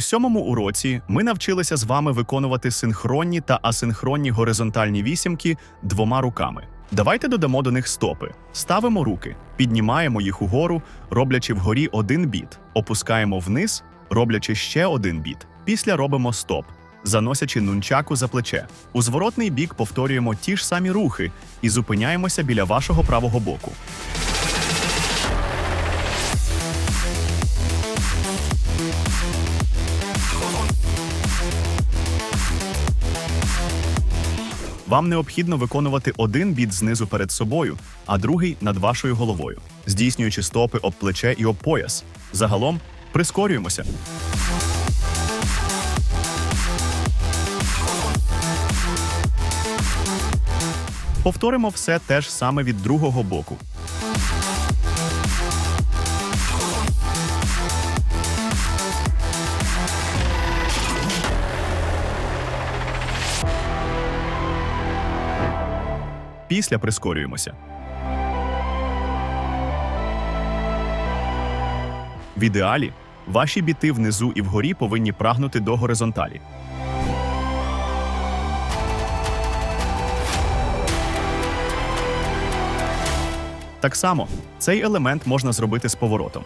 У сьомому уроці ми навчилися з вами виконувати синхронні та асинхронні горизонтальні вісімки двома руками. Давайте додамо до них стопи. Ставимо руки, піднімаємо їх угору, роблячи вгорі один біт, опускаємо вниз, роблячи ще один біт. Після робимо стоп, заносячи нунчаку за плече. У зворотний бік повторюємо ті ж самі рухи і зупиняємося біля вашого правого боку. Вам необхідно виконувати один біт знизу перед собою, а другий над вашою головою, здійснюючи стопи об плече і об пояс. Загалом прискорюємося. Повторимо все те ж саме від другого боку. Після прискорюємося. В ідеалі ваші біти внизу і вгорі повинні прагнути до горизонталі. Так само цей елемент можна зробити з поворотом.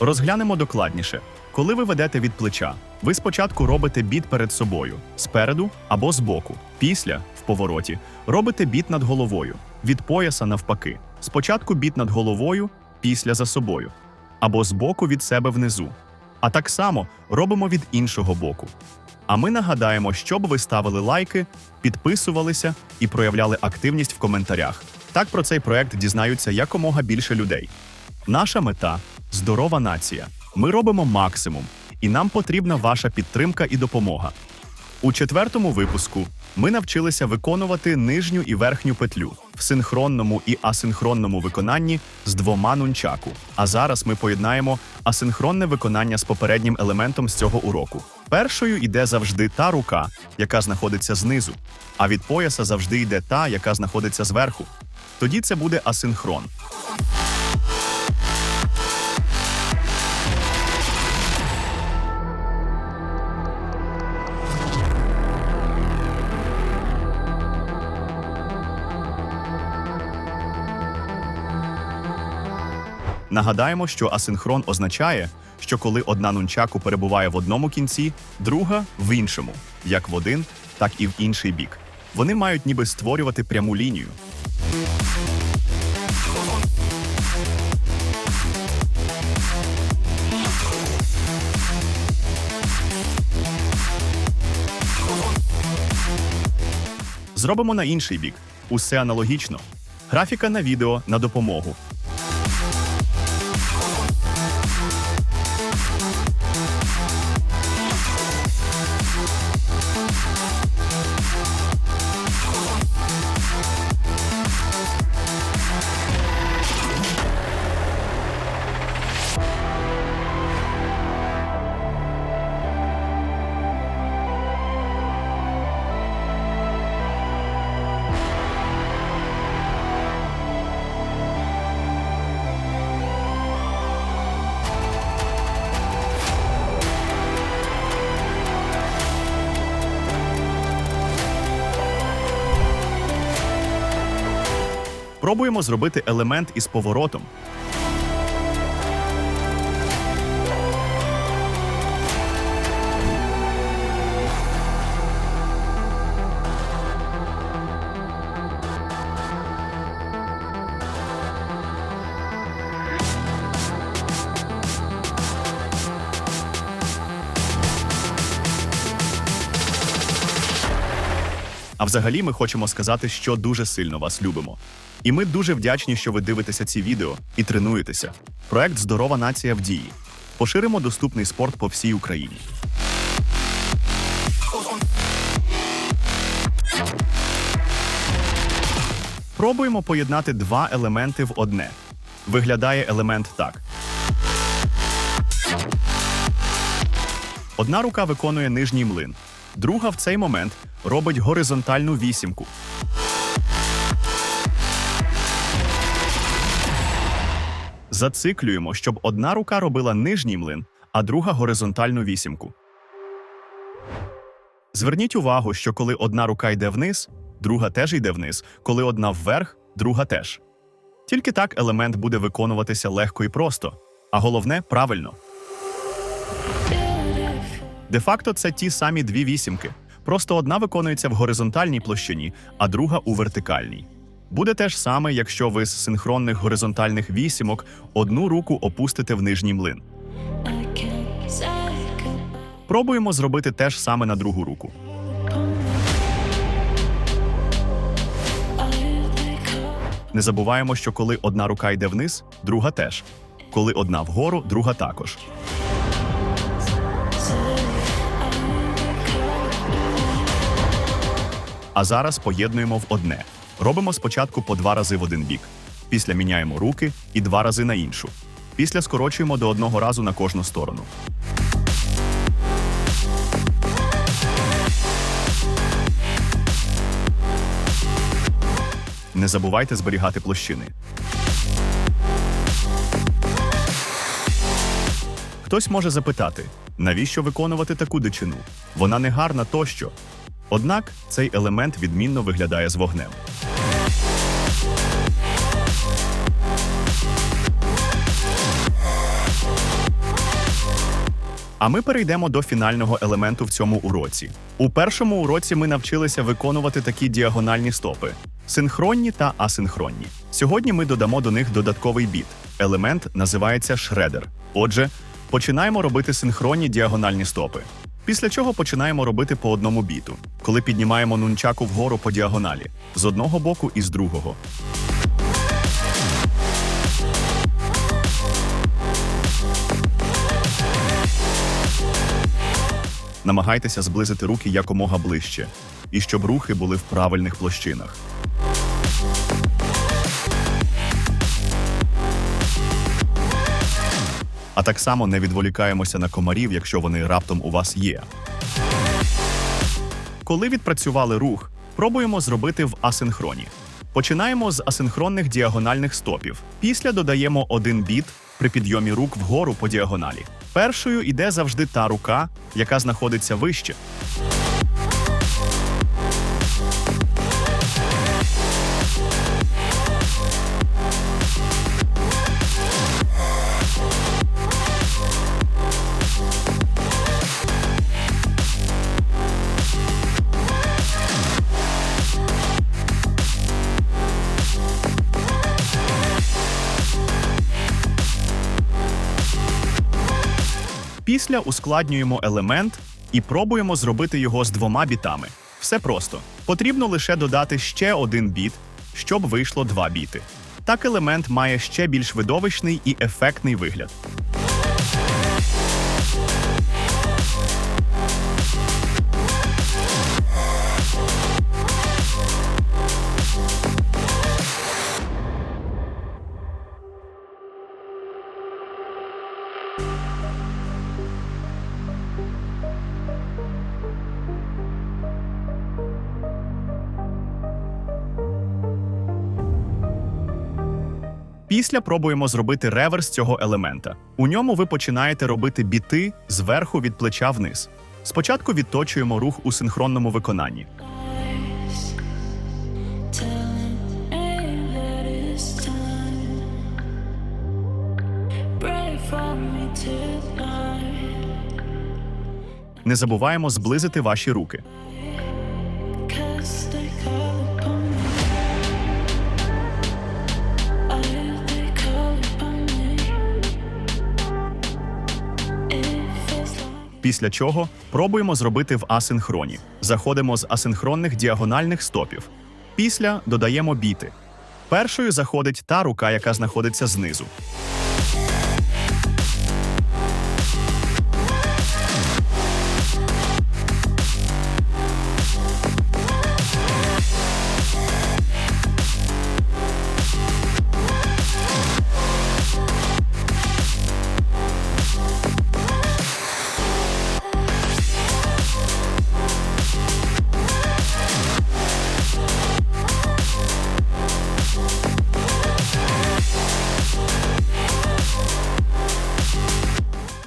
Розглянемо докладніше. Коли ви ведете від плеча, ви спочатку робите біт перед собою, спереду або збоку. Після, в повороті, робите біт над головою, від пояса навпаки. Спочатку біт над головою, після за собою, або збоку від себе внизу. А так само робимо від іншого боку. А ми нагадаємо, щоб ви ставили лайки, підписувалися і проявляли активність в коментарях. Так про цей проект дізнаються якомога більше людей. Наша мета здорова нація. Ми робимо максимум, і нам потрібна ваша підтримка і допомога. У четвертому випуску ми навчилися виконувати нижню і верхню петлю в синхронному і асинхронному виконанні з двома нунчаку. А зараз ми поєднаємо асинхронне виконання з попереднім елементом з цього уроку. Першою йде завжди та рука, яка знаходиться знизу, а від пояса завжди йде та, яка знаходиться зверху. Тоді це буде асинхрон. Нагадаємо, що асинхрон означає, що коли одна нунчаку перебуває в одному кінці, друга в іншому, як в один, так і в інший бік. Вони мають ніби створювати пряму лінію. Зробимо на інший бік. Усе аналогічно. Графіка на відео на допомогу. Пробуємо зробити елемент із поворотом. А взагалі ми хочемо сказати, що дуже сильно вас любимо. І ми дуже вдячні, що ви дивитеся ці відео і тренуєтеся. Проект Здорова нація в дії. Поширимо доступний спорт по всій Україні. Пробуємо поєднати два елементи в одне. Виглядає елемент так. Одна рука виконує нижній млин, друга в цей момент робить горизонтальну вісімку. Зациклюємо, щоб одна рука робила нижній млин, а друга горизонтальну вісімку. Зверніть увагу, що коли одна рука йде вниз, друга теж йде вниз, коли одна вверх, друга теж. Тільки так елемент буде виконуватися легко і просто, а головне правильно. Де-факто це ті самі дві вісімки. Просто одна виконується в горизонтальній площині, а друга у вертикальній. Буде те ж саме, якщо ви з синхронних горизонтальних вісімок одну руку опустите в нижній млин. Пробуємо зробити те ж саме на другу руку. Не забуваємо, що коли одна рука йде вниз, друга теж. Коли одна вгору, друга також. А зараз поєднуємо в одне. Робимо спочатку по два рази в один бік. Після міняємо руки і два рази на іншу. Після скорочуємо до одного разу на кожну сторону. Не забувайте зберігати площини. Хтось може запитати, навіщо виконувати таку дичину? Вона не гарна тощо. Однак цей елемент відмінно виглядає з вогнем. А ми перейдемо до фінального елементу в цьому уроці. У першому уроці ми навчилися виконувати такі діагональні стопи: синхронні та асинхронні. Сьогодні ми додамо до них додатковий біт. Елемент називається шредер. Отже, починаємо робити синхронні діагональні стопи. Після чого починаємо робити по одному біту, коли піднімаємо нунчаку вгору по діагоналі з одного боку і з другого. Намагайтеся зблизити руки якомога ближче, і щоб рухи були в правильних площинах. А так само не відволікаємося на комарів, якщо вони раптом у вас є. Коли відпрацювали рух, пробуємо зробити в асинхроні. Починаємо з асинхронних діагональних стопів. Після додаємо один біт при підйомі рук вгору по діагоналі. Першою іде завжди та рука, яка знаходиться вище. Після ускладнюємо елемент і пробуємо зробити його з двома бітами. Все просто. Потрібно лише додати ще один біт, щоб вийшло два біти. Так елемент має ще більш видовищний і ефектний вигляд. Після пробуємо зробити реверс цього елемента. У ньому ви починаєте робити біти зверху від плеча вниз. Спочатку відточуємо рух у синхронному виконанні. Не забуваємо зблизити ваші руки. Після чого пробуємо зробити в асинхроні. Заходимо з асинхронних діагональних стопів. Після додаємо біти. Першою заходить та рука, яка знаходиться знизу.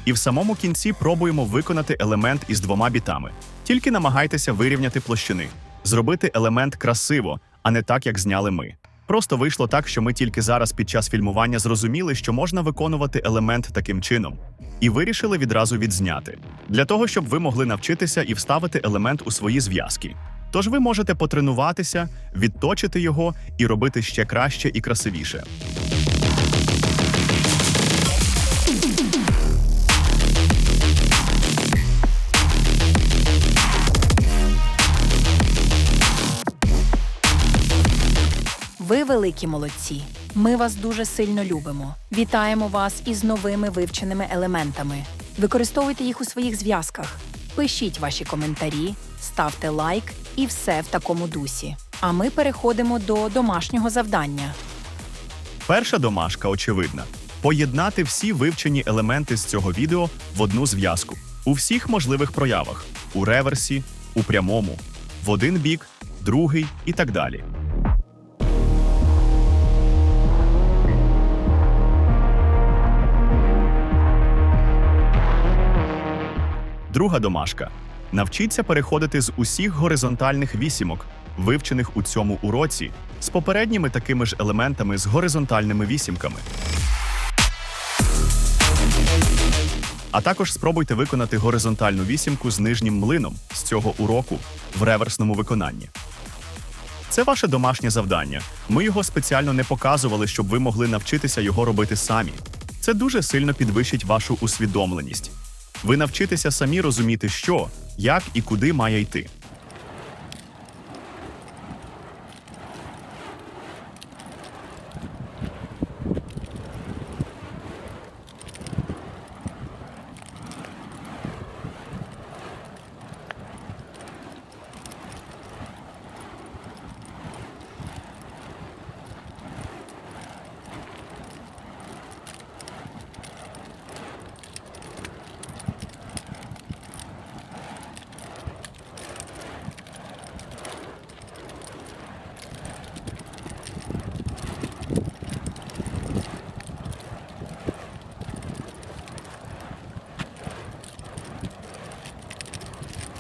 І в самому кінці пробуємо виконати елемент із двома бітами. Тільки намагайтеся вирівняти площини, зробити елемент красиво, а не так, як зняли ми. Просто вийшло так, що ми тільки зараз під час фільмування зрозуміли, що можна виконувати елемент таким чином, і вирішили відразу відзняти для того, щоб ви могли навчитися і вставити елемент у свої зв'язки. Тож ви можете потренуватися, відточити його і робити ще краще і красивіше. Великі молодці. Ми вас дуже сильно любимо. Вітаємо вас із новими вивченими елементами. Використовуйте їх у своїх зв'язках. Пишіть ваші коментарі, ставте лайк і все в такому дусі. А ми переходимо до домашнього завдання. Перша домашка очевидна: поєднати всі вивчені елементи з цього відео в одну зв'язку у всіх можливих проявах: у реверсі, у прямому, в один бік, другий і так далі. Друга домашка. Навчіться переходити з усіх горизонтальних вісімок, вивчених у цьому уроці, з попередніми такими ж елементами з горизонтальними вісімками. А також спробуйте виконати горизонтальну вісімку з нижнім млином з цього уроку в реверсному виконанні. Це ваше домашнє завдання. Ми його спеціально не показували, щоб ви могли навчитися його робити самі. Це дуже сильно підвищить вашу усвідомленість. Ви навчитеся самі розуміти, що, як і куди має йти.